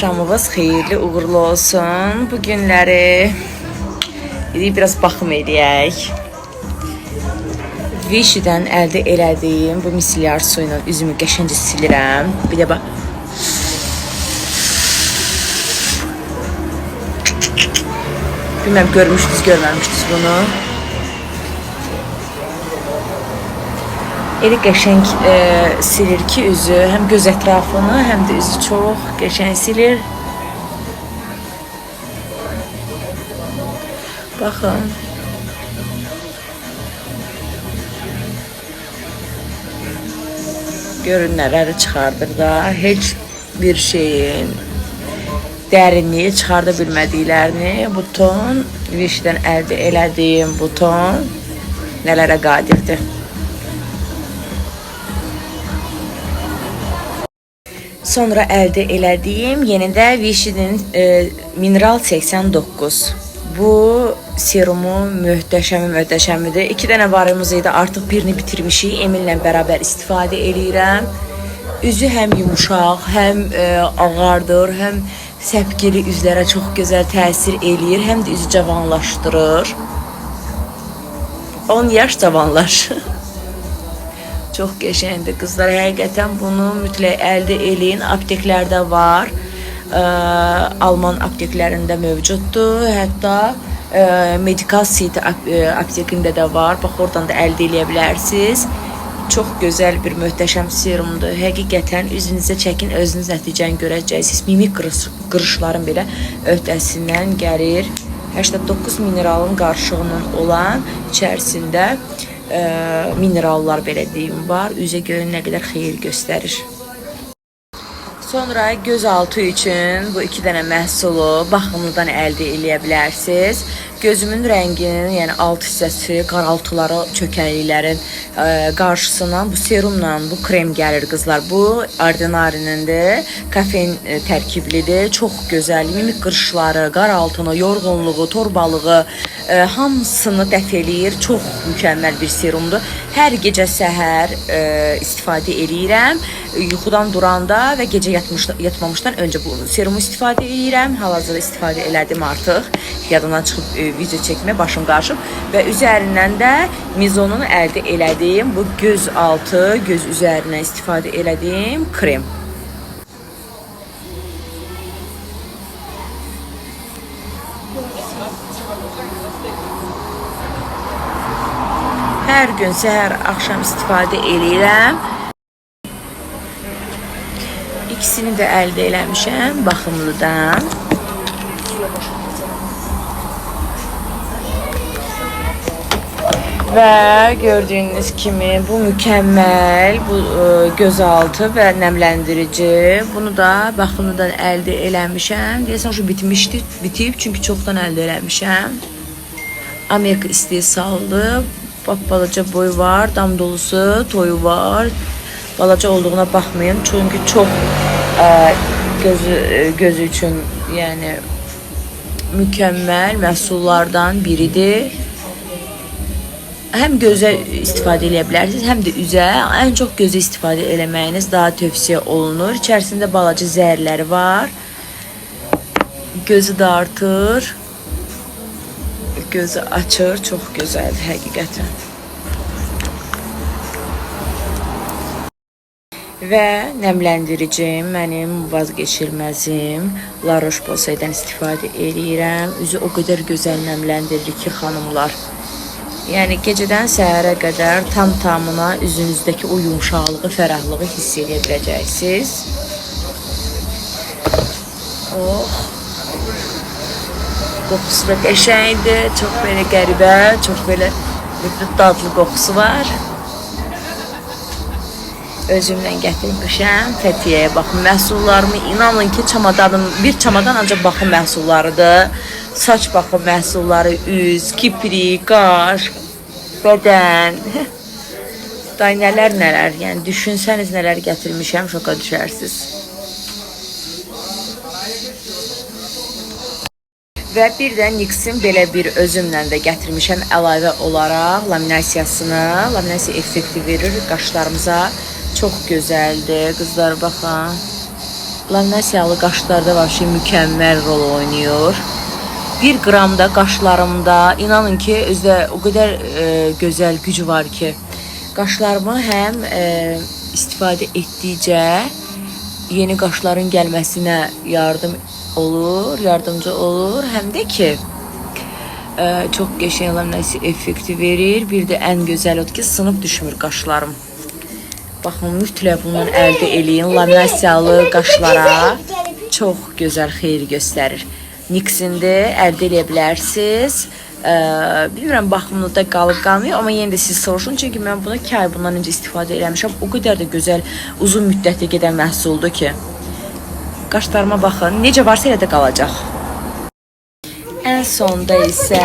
Şamımız xeyirli, uğurlu olsun. Bu günləri biraz baxım eləyək. Vichy'dən əldə elədiyim bu misillər suyla üzümü qəşəngcə silirəm. Bir də bax Bilmem görmüşdünüz, görməmişdiniz bunu. Elə qəşəng e, silir ki üzü, həm göz ətrafını, həm də üzü çox qəşəng silir. Baxın. Görün nələri çıxardır da, heç bir şeyin dərinliyi çıxarda bilmədiklərini bu ton Vişdən əldə elədiyim bu ton nələrə qadirdir. Sonra əldə elədiyim yeni də Vichy'nin e, Mineral 89. Bu serumu möhtəşəm möhtəşəmidir. 2 dənə varımız idi. Artıq birini bitirmişik. Emillə bərabər istifadə eləyirəm. Üzü həm yumşaq, həm e, ağardır, həm səpgili üzlərə çox gözəl təsir eləyir, həm də üzü cavanlaşdırır. 10 yaş cavanlaşır. Çox qəşəngdir qızlar. Həqiqətən bunu mütləq əldə eləyin. Apteklərdə var. Ə, Alman apteklərində mövcuddur. Hətta ə, Medical City ə, aptekində də var. Bax oradan da əldə eləyə bilərsiniz. Çox gözəl bir möhtəşəm serumdur. Həqiqətən üzünüzə çəkin, özünüz nəticəni görəcəksiniz. Mimik qırış, qırışların belə öhdəsindən gəlir. 89 mineralın qarışığından olan içərisində ə, minerallar belə deyim var. Üzə görün nə qədər xeyir göstərir. Sonra göz altı üçün bu iki dənə məhsulu baxımlıdan əldə eləyə bilərsiniz. Gözümün rənginin, yəni alt hissəsi, qaraltıları, çökəkliklərin ə, qarşısından bu serumla bu krem gəlir qızlar. Bu Ordinary'nindir. Kafein ə, tərkiblidir. Çox gözəl. Mimik qırışları, qaraltını, yorğunluğu, torbalığı ə, hamısını dəf eləyir. Çox mükəmməl bir serumdur. Hər gecə səhər ə, istifadə eləyirəm. Yuxudan duranda və gecə yatmışdan yatmamışdan öncə bu serumu istifadə eləyirəm. Hal-hazırda istifadə elədim artıq. Yadımdan çıxıb e, video çəkmə başım qarışıb və üzərindən də Mizonun əldə elədiyim bu göz altı, göz üzərinə istifadə elədiyim krem. Hər gün səhər, axşam istifadə eləyirəm. İkisini də əldə eləmişəm baxımlıdan. Və gördüyünüz kimi bu mükəmməl, bu ə, gözaltı və nəmləndirici. Bunu da baxımlıdan əldə eləmişəm. Deyəsən şu bitmişdi, bitib çünki çoxdan əldə eləmişəm. Amerika istehsallı, bak balaca boy var, dam dolusu, toyu var. Balaca olduğuna baxmayın çünki çox ə, gözü ə, gözü üçün yəni mükəmməl məhsullardan biridir. Həm gözə istifadə edə bilərsiniz, həm də üzə. Ən çox gözə istifadə daha tövsiyə olunur. İçərisində balaca zəhərləri var. Gözü dartır. Gözü açır. Çox gözəldir həqiqətən. Və nəmləndiricim mənim vazgeçilməzim La Roche-Posay'dan istifadə edirəm. Üzü o qədər gözəl nəmləndirir ki, xanımlar. Yəni gecədən səhərə qədər tam tamına üzünüzdəki o yumşaqlığı, fərahlığı hiss edə biləcəksiniz. Oh. Qoxusu da qəşəngdir, çox belə qəribə, çox belə bir dadlı qoxusu var. Özümdən gətirmişəm Fəthiyəyə baxım məhsullarımı. İnanın ki, çamadanım, bir çamadan ancaq baxım məhsullarıdır. Saç baxım məhsulları, üz, kiprik, qaş, bədən. Day nələr nələr, yəni düşünsəniz nələr gətirmişəm, şoka düşərsiniz. Və bir də Nixin belə bir özümlə də gətirmişəm əlavə olaraq laminasiyasını, laminasiya effekti verir qaşlarımıza. Çox gözəldir. Qızlar baxın. Laminasiyalı qaşlarda vəbşi mükəmməl rol oynayır. 1 qramda qaşlarımda inanın ki, özdə o qədər e, gözəl gücü var ki, qaşlarımı həm e, istifadə etdikcə yeni qaşların gəlməsinə yardım olur, yardımcı olur, həm də ki, e, çox qəşəng laminasiya effekti verir. Bir də ən gözəl odur ki, sınıb düşmür qaşlarım. Baxın, mütləq bundan əldə eləyin. Laminasiyalı qaşlara çox gözəl xeyir göstərir. Nixindir, əldə eləyə bilərsiniz. Ə, bilmirəm baxımlıda qalıb qalmıyor, amma yenə də siz soruşun çünki mən buna 2 ay bundan öncə istifadə eləmişəm. O qədər də gözəl uzun müddətli gedən məhsuldur ki. Qaşlarıma baxın, necə varsa elə də qalacaq. Ən sonda isə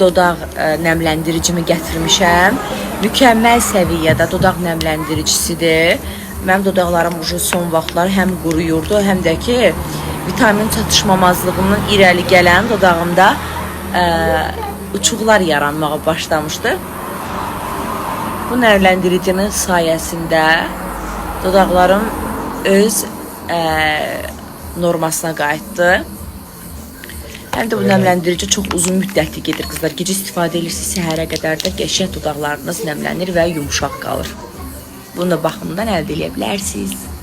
dodaq ə, nəmləndiricimi gətirmişəm. Mükəmməl səviyyədə dodaq nəmləndiricisidir. Mənim dodaqlarım ucu son vaxtlar həm quruyurdu, həm də ki vitamin çatışmamazlığından irəli gələn dodağımda ə, uçuqlar yaranmağa başlamışdı. Bu nəmləndiricinin sayəsində dodaqlarım öz ə, normasına qayıtdı. Həm də bu nəmləndirici çox uzun müddətli gedir qızlar. Gecə istifadə edirsiniz, səhərə qədər də qəşəng dodaqlarınız nəmlənir və yumşaq qalır. Bunu da baxımdan əldə edə bilərsiniz.